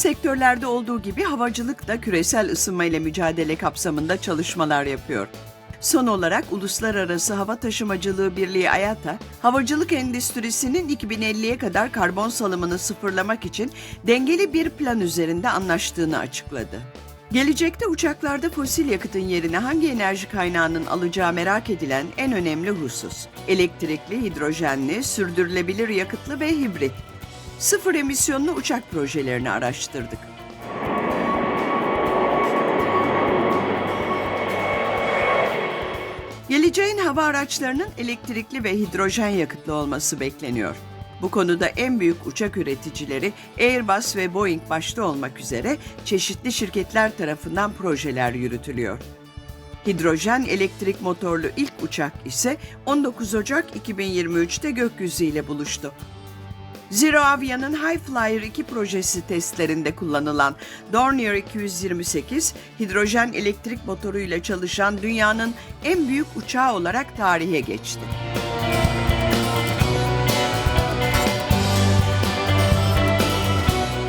sektörlerde olduğu gibi havacılık da küresel ısınma ile mücadele kapsamında çalışmalar yapıyor. Son olarak Uluslararası Hava Taşımacılığı Birliği IATA, havacılık endüstrisinin 2050'ye kadar karbon salımını sıfırlamak için dengeli bir plan üzerinde anlaştığını açıkladı. Gelecekte uçaklarda fosil yakıtın yerine hangi enerji kaynağının alacağı merak edilen en önemli husus. Elektrikli, hidrojenli, sürdürülebilir yakıtlı ve hibrit. Sıfır emisyonlu uçak projelerini araştırdık. Geleceğin hava araçlarının elektrikli ve hidrojen yakıtlı olması bekleniyor. Bu konuda en büyük uçak üreticileri Airbus ve Boeing başta olmak üzere çeşitli şirketler tarafından projeler yürütülüyor. Hidrojen elektrik motorlu ilk uçak ise 19 Ocak 2023'te gökyüzüyle buluştu. Zero Avia'nın High Flyer 2 projesi testlerinde kullanılan Dornier 228, hidrojen elektrik motoruyla çalışan dünyanın en büyük uçağı olarak tarihe geçti.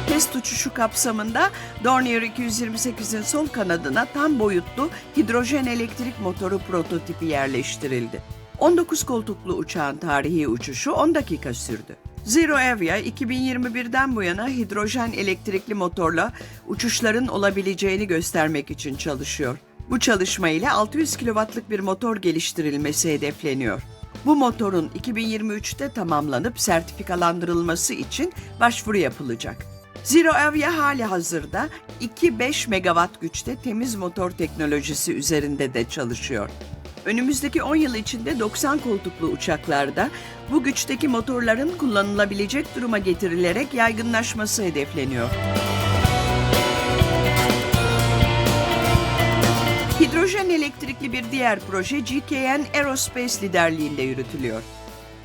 Test uçuşu kapsamında Dornier 228'in sol kanadına tam boyutlu hidrojen elektrik motoru prototipi yerleştirildi. 19 koltuklu uçağın tarihi uçuşu 10 dakika sürdü. Zero Avia 2021'den bu yana hidrojen elektrikli motorla uçuşların olabileceğini göstermek için çalışıyor. Bu çalışma ile 600 kW'lık bir motor geliştirilmesi hedefleniyor. Bu motorun 2023'te tamamlanıp sertifikalandırılması için başvuru yapılacak. Zero Avia hali hazırda 2-5 megawatt güçte temiz motor teknolojisi üzerinde de çalışıyor. Önümüzdeki 10 yıl içinde 90 koltuklu uçaklarda bu güçteki motorların kullanılabilecek duruma getirilerek yaygınlaşması hedefleniyor. Hidrojen elektrikli bir diğer proje GKN Aerospace liderliğinde yürütülüyor.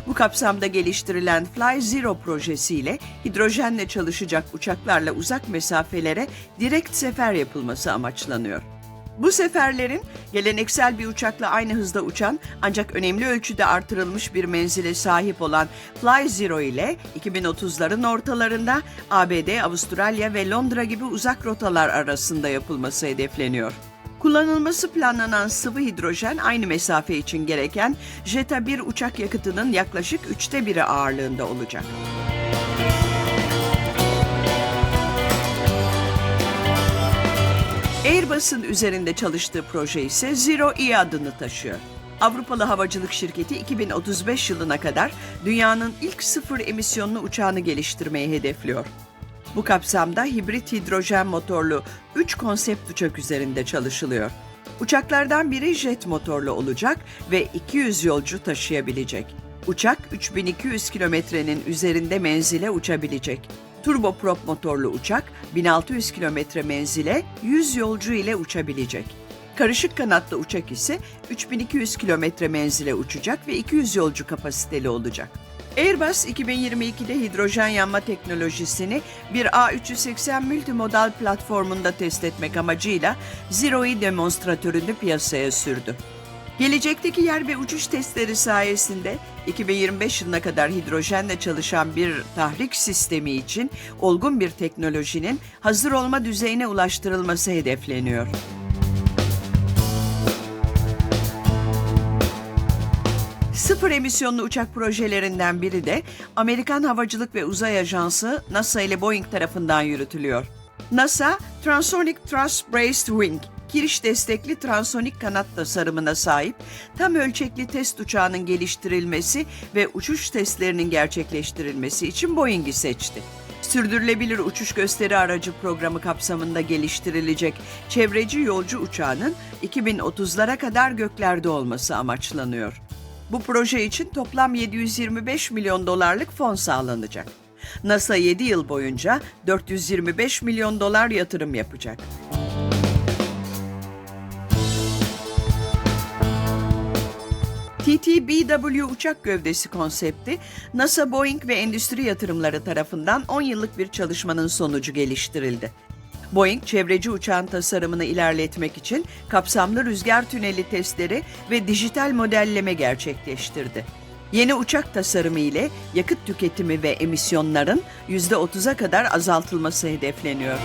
Bu kapsamda geliştirilen Fly Zero projesiyle hidrojenle çalışacak uçaklarla uzak mesafelere direkt sefer yapılması amaçlanıyor. Bu seferlerin geleneksel bir uçakla aynı hızda uçan ancak önemli ölçüde artırılmış bir menzile sahip olan Fly Zero ile 2030'ların ortalarında ABD, Avustralya ve Londra gibi uzak rotalar arasında yapılması hedefleniyor. Kullanılması planlanan sıvı hidrojen aynı mesafe için gereken Jeta 1 uçak yakıtının yaklaşık üçte biri ağırlığında olacak. Airbus'un üzerinde çalıştığı proje ise Zero E adını taşıyor. Avrupalı havacılık şirketi 2035 yılına kadar dünyanın ilk sıfır emisyonlu uçağını geliştirmeyi hedefliyor. Bu kapsamda hibrit hidrojen motorlu 3 konsept uçak üzerinde çalışılıyor. Uçaklardan biri jet motorlu olacak ve 200 yolcu taşıyabilecek. Uçak 3200 kilometrenin üzerinde menzile uçabilecek. Turboprop motorlu uçak 1600 kilometre menzile 100 yolcu ile uçabilecek. Karışık kanatlı uçak ise 3200 kilometre menzile uçacak ve 200 yolcu kapasiteli olacak. Airbus 2022'de hidrojen yanma teknolojisini bir A380 multimodal platformunda test etmek amacıyla Zero-E demonstratörünü piyasaya sürdü. Gelecekteki yer ve uçuş testleri sayesinde 2025 yılına kadar hidrojenle çalışan bir tahrik sistemi için olgun bir teknolojinin hazır olma düzeyine ulaştırılması hedefleniyor. Sıfır emisyonlu uçak projelerinden biri de Amerikan Havacılık ve Uzay Ajansı NASA ile Boeing tarafından yürütülüyor. NASA, Transonic Thrust Braced Wing, kiriş destekli transonik kanat tasarımına sahip tam ölçekli test uçağının geliştirilmesi ve uçuş testlerinin gerçekleştirilmesi için Boeing'i seçti. Sürdürülebilir uçuş gösteri aracı programı kapsamında geliştirilecek çevreci yolcu uçağının 2030'lara kadar göklerde olması amaçlanıyor. Bu proje için toplam 725 milyon dolarlık fon sağlanacak. NASA 7 yıl boyunca 425 milyon dolar yatırım yapacak. TTBW uçak gövdesi konsepti, NASA, Boeing ve endüstri yatırımları tarafından 10 yıllık bir çalışmanın sonucu geliştirildi. Boeing, çevreci uçağın tasarımını ilerletmek için kapsamlı rüzgar tüneli testleri ve dijital modelleme gerçekleştirdi. Yeni uçak tasarımı ile yakıt tüketimi ve emisyonların %30'a kadar azaltılması hedefleniyor.